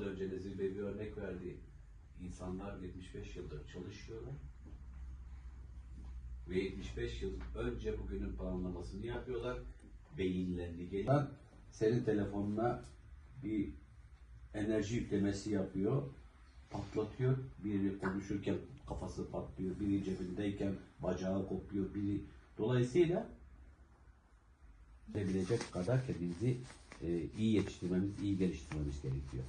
Az önce Nezih Bey bir örnek verdi. İnsanlar 75 yıldır çalışıyorlar. Ve 75 yıl önce bugünün planlamasını yapıyorlar. Beyinlerini geliyor. Senin telefonuna bir enerji yüklemesi yapıyor. Patlatıyor. Biri konuşurken kafası patlıyor. Biri cebindeyken bacağı kopuyor. Biri Dolayısıyla bilecek kadar kendimizi e, iyi yetiştirmemiz, iyi geliştirmemiz gerekiyor.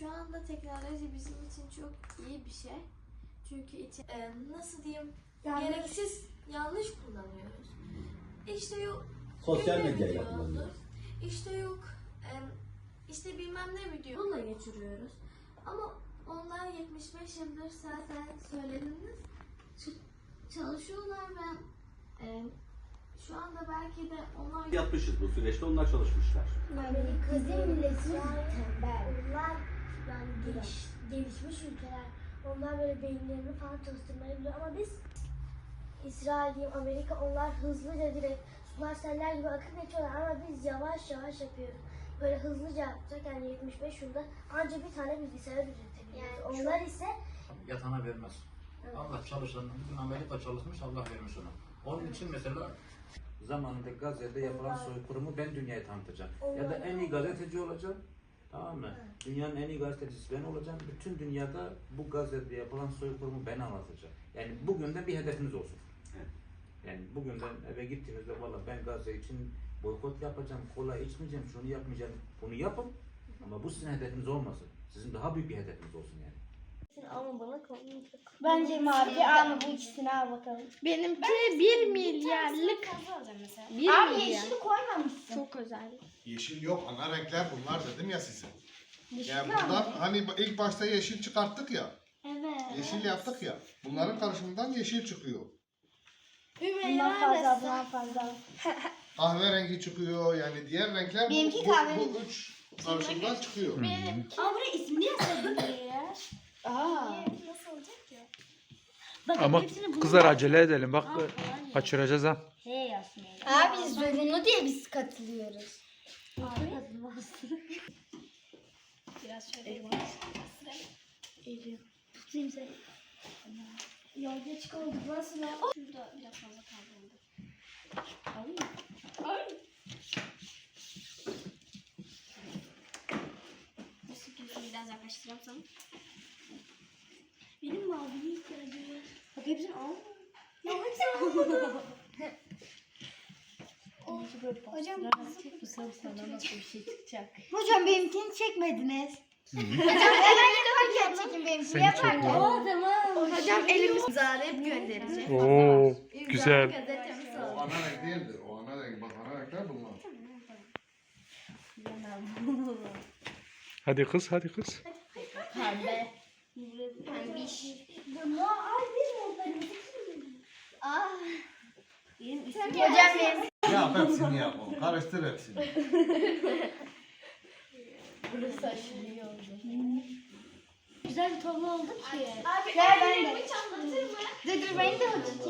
Şu anda teknoloji bizim için çok iyi bir şey. Çünkü içi, e, nasıl diyeyim gereksiz yanlış kullanıyoruz. İşte yok Sosyal medyayla kullanıyoruz. İşte yok e, işte bilmem ne video. Bununla geçiriyoruz. Ama onlar 75 yıldır zaten söylediniz. ç- Çalışıyorlar ve e, şu anda belki de onlar Yapmışız bu süreçte, onlar çalışmışlar. Kuzey milleti tembel. Onlar yani geliş, gelişmiş ülkeler. Onlar böyle beyinlerini falan çalıştırmayı biliyor ama biz İsrail diyeyim, Amerika onlar hızlıca direkt sular seller gibi akıp geçiyorlar ama biz yavaş yavaş yapıyoruz. Böyle hızlıca yapacak yani 75 yılda ancak bir tane bilgisayar üretebiliyoruz. Yani onlar ise yatana vermez. Allah çalışanın, bugün Amerika çalışmış, Allah vermiş ona. Onun için mesela zamanında Gazze'de yapılan soykırımı ben dünyaya tanıtacağım. Ya da en iyi gazeteci olacağım. Tamam mı? Dünyanın en iyi gazetecisi ben olacağım. Bütün dünyada bu Gazze'de yapılan soykırımı ben anlatacağım. Yani bugün de bir hedefimiz olsun. Evet. Yani bugünden eve gittiğimizde valla ben Gazze için boykot yapacağım, kola içmeyeceğim, şunu yapmayacağım. Bunu yapın ama bu sizin hedefiniz olmasın. Sizin daha büyük bir hedefiniz olsun yani. Ama bana kalmayacak. Bence mavi ama bu ikisini al bakalım. Benimki 1 milyarlık. Bir Abi milyar. yeşili koymamışsın. Çok özel. Yeşil yok ana renkler bunlar dedim ya size. Yeşil Yani mi buradan abi? hani ilk başta yeşil çıkarttık ya. Evet. Yeşil yaptık ya. Bunların karışımından yeşil çıkıyor. Bundan fazla, bundan fazla. Kahverengi çıkıyor yani diğer renkler bu, Benimki bu, kahverengi. bu üç karışımdan çıkıyor. Ama buraya ismini yazsaydın ya. Aa. Nasıl olacak ki? Ama kızlar acele edelim bak kaçıracağız ha. He Yasmin. Abi zorunlu diye biz katılıyoruz. Biraz şöyle Tutayım seni. Ya geç kaldık nasıl lan? Şurada biraz fazla kaldı. Nasıl gözünü biraz yaklaştırayım sana? Benim maviye ihtiyacım var. Bak hepsini al. Ya hepsini almadım. Hocam Bu sana nasıl bir şey çıkacak? Hocam benimkini çekmediniz. Hocam hemen yaparken çekin benimkini Seni yaparken. çekmedim. tamam. Hocam elimiz imzalayıp göndereceğiz. Oo güzel. Gazetemiz O oldu. ana renk değildir. O ana renk. Bak ana renkler bunlar. Hadi kız hadi kız. Pembe. Pembiş. Hocam benim. Yap hepsini yap oğlum. Karıştır hepsini. Burası aşırı iyi oldu. Güzel bir tablo oldu ki. Abi Gel ben de. Dur dur beni de hoca